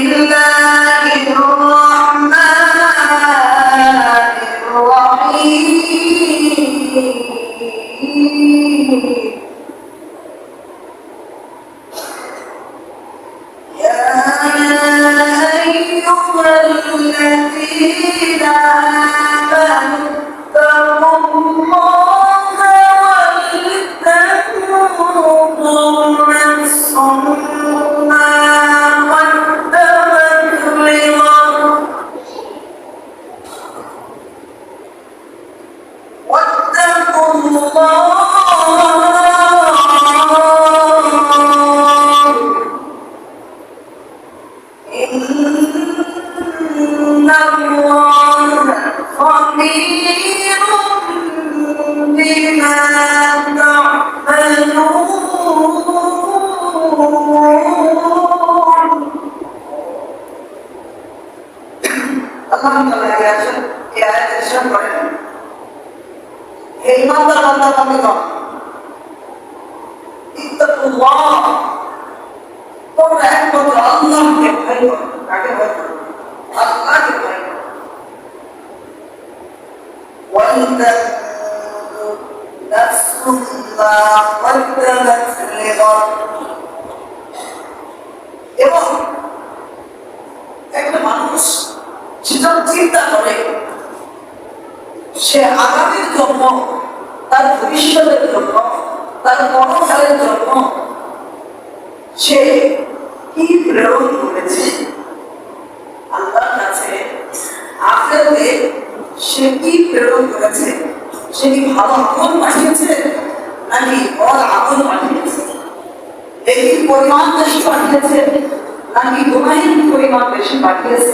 الله আলহামদুলিল্লাহ এই আয়াত এই আয়াত ইসলাম করেন হে ইমানদার বান্দা বান্দিগণ ইত্তাকুল্লাহ তোমরা একমাত্র আল্লাহকে ভয় করো কাকে ভয় করো আল্লাহকে ভয় করো وَلْتَنظُرْ نَفْسٌ مَا قَدَّمَتْ لِغَدٍ এবং একটা মানুষ সে যখন চিন্তা করে সে আগামীর জন্য তার ভবিষ্যতের জন্য তার কর্মকালের জন্য সে কি প্রেরণ করেছে? আল্লাহর কাছে সে কি প্রেরণ করেছে? সে কি ভালো আমল পাঠিয়েছে নাকি আমল পাঠিয়েছে? দেখি পরিমাণ বেশি পাঠিয়েছে নাকি গুণাহীন পরিমাণ বেশি পাঠিয়েছে?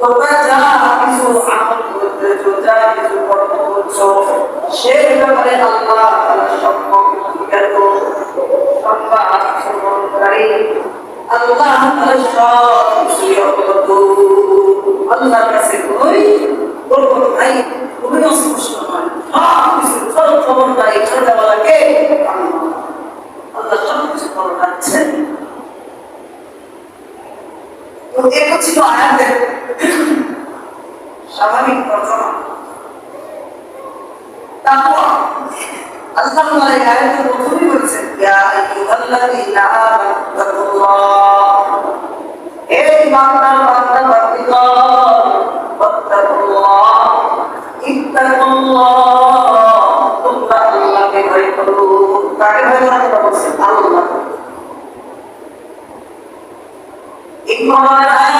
তোমরা যা কিছু আমল করতেছো যা কিছু কর্ম করছ সে ব্যাপারে আল্লাহ সব কাছে সব আল্লাহ সব কিছু খবর রাখছেন তো এটা ছিল আয়াতের স্বাভাবিক ঘটনা তারপর আল্লাহ তাআলা এই আয়াতের প্রথমেই বলেছেন, ইয়া আইয়ুহাল্লাযীনা আমানু তাকুল্লাহ হে বান্দার বান্দা, বান্দিগণ ওয়াত্তাকুল্লাহ ইত্তাকুল্লাহ। তোমরা আল্লাহকে ভয় করো। কাকে ভয় করো? বলছেন আল্লাহ এই কোরআনের আয়াত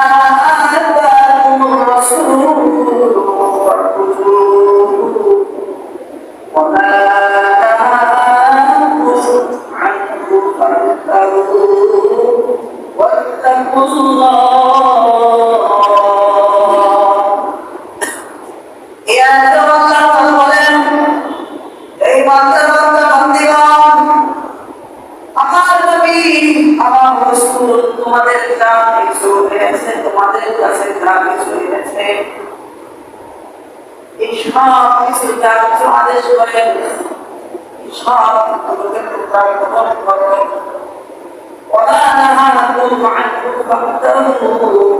কিছু আদেশ করেন এই সব কিছুকে তোমরা গ্রহণ করো ولا نهاكم عنه فانتهوا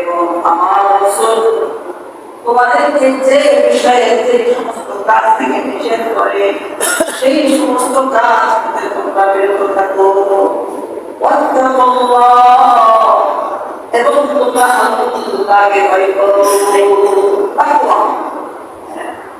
এবং আমার রাসূল তোমাদেরকে যে বিষয়ে যে সমস্ত কাজ থেকে নিষেধ করে সেই সমস্ত কাজ থেকে তোমরা বিরত থাকো ওয়াত্তাকুল্লাহ এবং তোমরা আল্লাহকে ভয় করো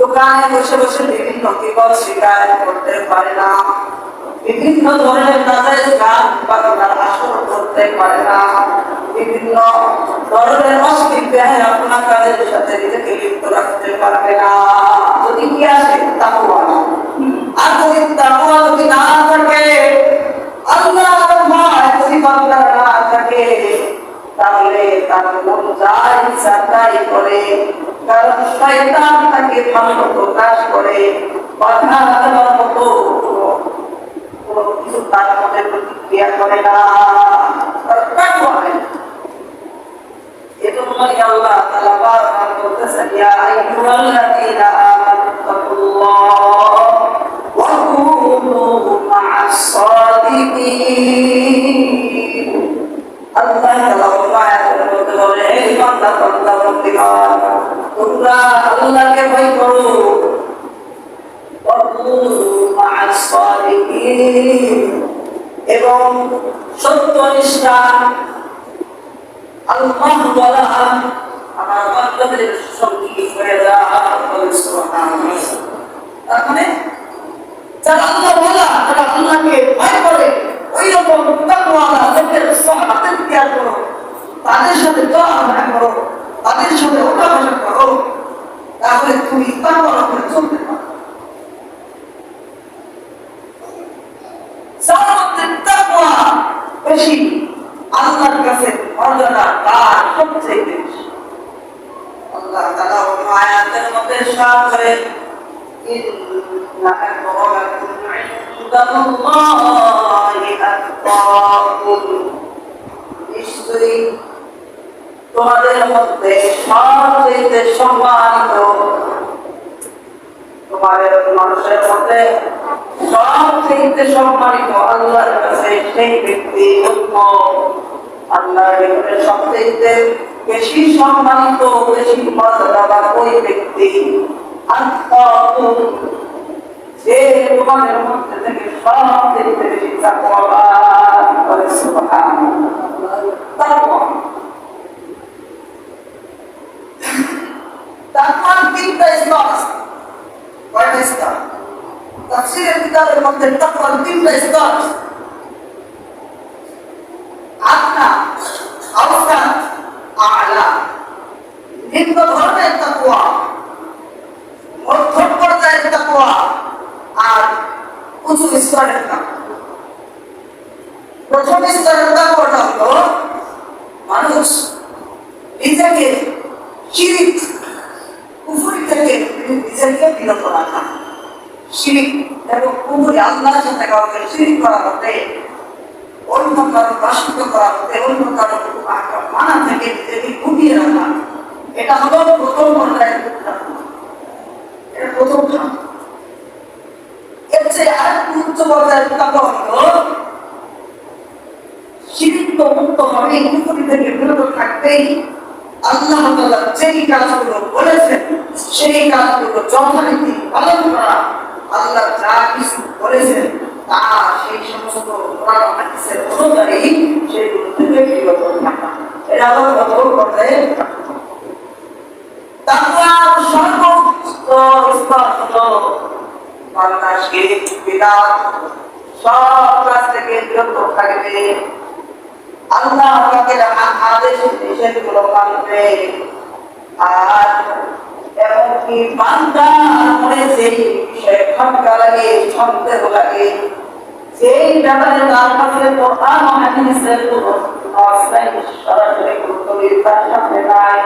দোকানে বসে বসে বিভিন্ন বিপদ স্বীকার করতে পারে না। বিভিন্ন ধরনের নাজায়েজ গান বাজনার আসর করতে পারে না। বিভিন্ন ধরনের অশ্লীল ব্যয় আপনার কাজের সাথে নিজেকে লিপ্ত রাখতে পারবে না। যদি কি আসে তাকওয়া আর যদি তাকওয়া যদি না থাকে বান্দার না থাকে, তাহলে তার মন যায় ইচ্ছা তাই করে। কারণ শয়তান তাকে ভালো প্রকাশ করে বাধা দেওয়ার মতো কোনো- কিছু তার মধ্যে প্রতিক্রিয়া করে না। এজন্যই আল্লাহকে ভয় করো। এবং সত্যনিষ্ঠা আমার যা বলে সুবহানাল্লাহ। তার মানে যারা আল্লাহ বলা যারা আল্লাহকে ভয় করে ওই রকম তাকওয়ালা লোকের সহবতে ইখতিয়ার করো তাদের সাথে চলাফেরা করো তাদের সাথে ওঠাবসা করো তাহলে তুমি তাকওয়ালা করে চলতে পারো যার মধ্যে তাকওয়া বেশি আল্লাহর কাছে মর্যাদা তার সবচেয়ে বেশি। আল্লাহ তাআলা অন্য আয়াতের মধ্যে আতকাকুম নিশ্চয়ই তোমাদের মধ্যে সবচেয়ে সম্মানিত তোমাদের মানুষের মধ্যে সবচেয়ে সম্মানিত আল্লাহর কাছে সেই ব্যক্তি উত্তম আল্লাহর ভিতরে সবচেয়ে বেশি সম্মানিত, বেশি মর্যাদা ওই ব্যক্তি। আত্মাকুম যে তোমাদের মধ্যে থেকে সবচেয়ে বেশি তাকওয়াবান করে, সুবহানাল্লাহ। তাকওয়া তাকওয়ার তিনটা স্তর আছে। কয়টা স্তর তাফসীরের কিতাবের মধ্যে তাকওয়ার তিনটা স্তর আছে। আদনা আওসাত আ'লা নিম্ন ধরনের তাকওয়া মধ্যম পর্যায়ের তাকওয়া আর উঁচু স্তরের তাকওয়া প্রথম স্তরের তাকওয়াটা হলো মানুষ নিজেকে শিরিক কুফরি থেকে নিজেকে বিরত রাখা। শিরিক এবং শিরিক করা হতে অন্য কারও করা হতে অন্য কারও মানা থেকে নিজেকে রাখা। এটা হলো প্রথম পর্যায়ের এটা প্রথম। এর চেয়ে উচ্চ পর্যায়ের শিরিক মুক্ত হবে থেকে বিরত থাকতেই আল্লাহ তাআলা যেই কাজগুলো বলেছেন, সেই কাজগুলো যথারীতি পালন করা, আল্লাহ যা কিছু বলেছেন, তা সেই সমস্ত হাদিসের অনুযায়ী সেগুলো থেকে বিরত থাকা এটা পর্যায়ে তাকওয়ার সর্বোচ্চ স্তর হলো বান্দা শিরিক সব কাজ থেকে বিরত থাকবে। আল্লাহ পাকের আ- আদেশ নিষেধগুলো মানবে আর এমনকি বান্দা মনে বিষয়ে খটকা লাগে, সন্দেহ লাগে সেই ব্যাপারে তার কাছে কোনো নস সরাসরি দলিল তার সামনে নাই।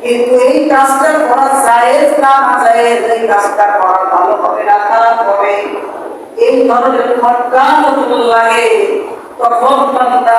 কিন্তু এই কাজটা করা জায়েজ না না জায়েজ, এই কাজটা করা ভালো হবে না, খারাপ হবে এই ধরনের খটকা যখন লাগে, তখন বান্দা